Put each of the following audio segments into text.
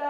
จาง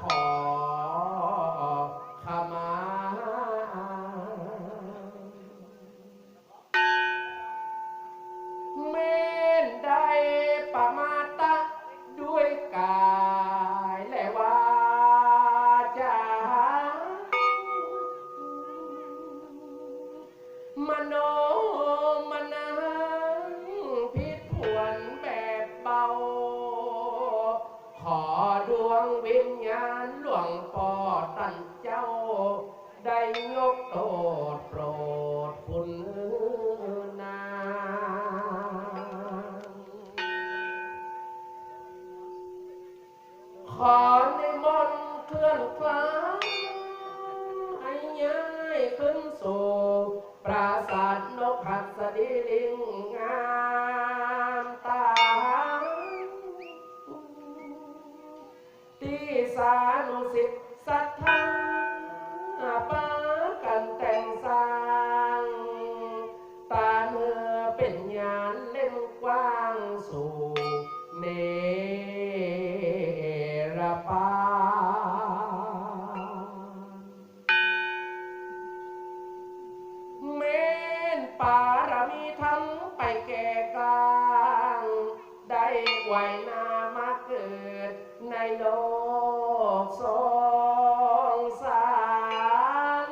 ขอขมา เมนได้ปมาตะด้วยกายและวาจามโน ขอในมนต์เคลื่อนคลายให้ย้ายขึ้นสู่ปราสาทนกหัสดีลิงงามตาที่สา แก่กลางได้ไหวนามาเกิดในโลกสงสาร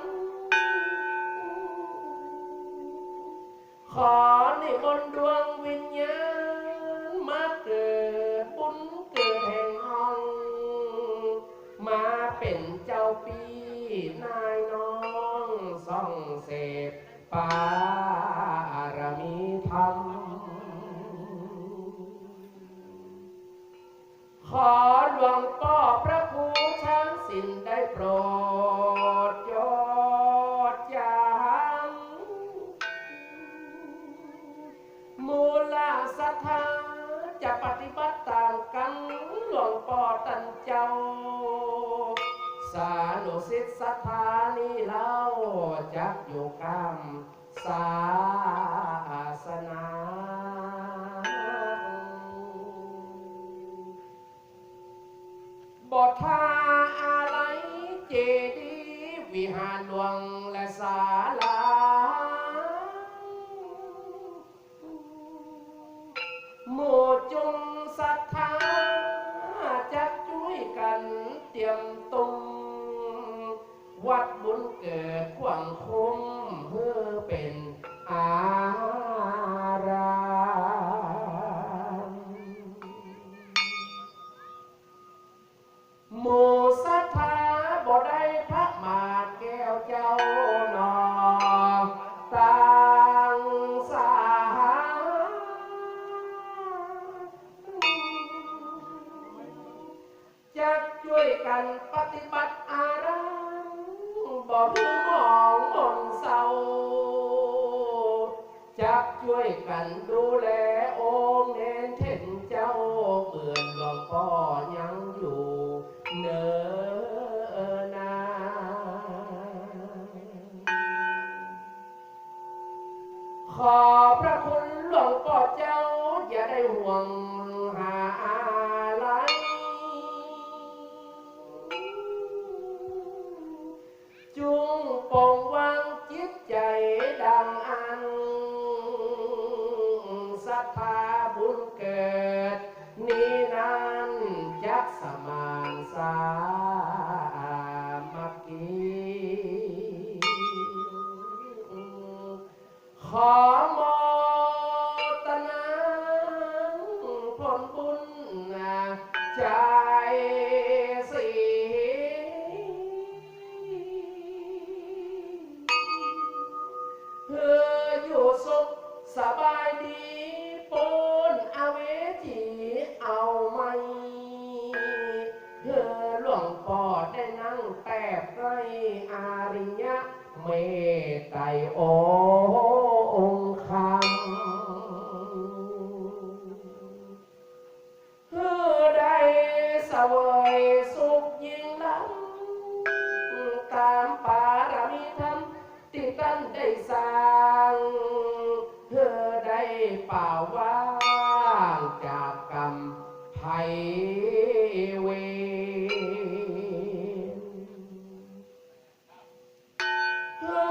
ขอนิมนต์ดวงวิญญาณมาเกิดบุญเกิดแห่งห้อง มาเป็นเจ้าปีนายน้องส่องเสพปา ขอหลวงพ่อพระครูช้างสินได้โปรดยดยามมูลศรัทธาจะปฏิบัติตามกันหลวงพ่อตันเจ้า สานุสิทธศรัทธานี้เล่าจักอยู่กรรมศา บทท่าอะไรเจดีวิหารหลวงและศาลา หมู่จงศรัทธาจะช่วยกันเตรียมตุง วัดบุญเกิดขวางคุ้มเพื่อเป็นอา กันปฏิบัติอารามบอกหูหมองมนเศร้าจับช่วยกันดูแลองค์เนนเท่นเจ้าเหมือนหลวงพ่อยังอยู่เนอนาขอ ใจสีเพื่ออยู่สุขสบายดีปนอาเวจีเอาไหมเพื่อหลวงปอดได้นั่งแปบไรอาริยะเมตไตรโอางจากกรรมภัยเวรเพื่